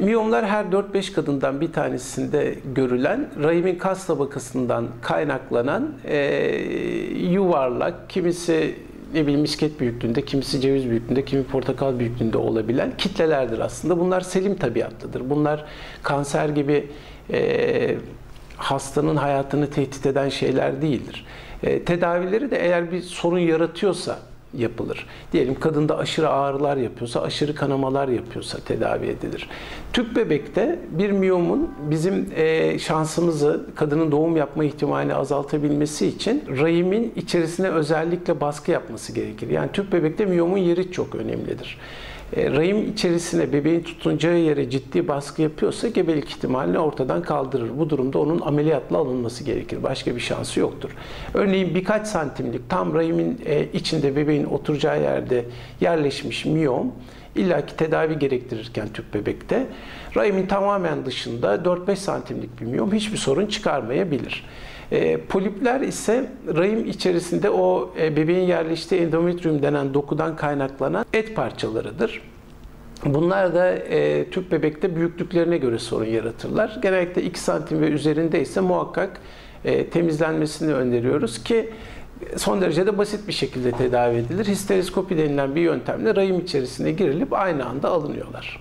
Miyomlar her 4-5 kadından bir tanesinde görülen rahimin kas tabakasından kaynaklanan e, yuvarlak, kimisi ne bileyim misket büyüklüğünde, kimisi ceviz büyüklüğünde, kimi portakal büyüklüğünde olabilen kitlelerdir aslında. Bunlar selim tabiatlıdır. Bunlar kanser gibi e, hastanın hayatını tehdit eden şeyler değildir. E, tedavileri de eğer bir sorun yaratıyorsa yapılır. Diyelim kadında aşırı ağrılar yapıyorsa, aşırı kanamalar yapıyorsa tedavi edilir. Tüp bebekte bir miyomun bizim e, şansımızı, kadının doğum yapma ihtimalini azaltabilmesi için rahimin içerisine özellikle baskı yapması gerekir. Yani tüp bebekte miyomun yeri çok önemlidir. E, rahim içerisine bebeğin tutunacağı yere ciddi baskı yapıyorsa gebelik ihtimalini ortadan kaldırır. Bu durumda onun ameliyatla alınması gerekir. Başka bir şansı yoktur. Örneğin birkaç santimlik tam rahimin e, içinde bebeğin oturacağı yerde yerleşmiş miyom illaki tedavi gerektirirken tüp bebekte rahimin tamamen dışında 4-5 santimlik bir miyom hiçbir sorun çıkarmayabilir. E, polipler ise rahim içerisinde o e, bebeğin yerleştiği endometrium denen dokudan kaynaklanan et parçalarıdır. Bunlar da e, tüp bebekte büyüklüklerine göre sorun yaratırlar. Genellikle 2 santim ve üzerinde ise muhakkak e, temizlenmesini öneriyoruz ki son derece de basit bir şekilde tedavi edilir. Histeriskopi denilen bir yöntemle rahim içerisine girilip aynı anda alınıyorlar.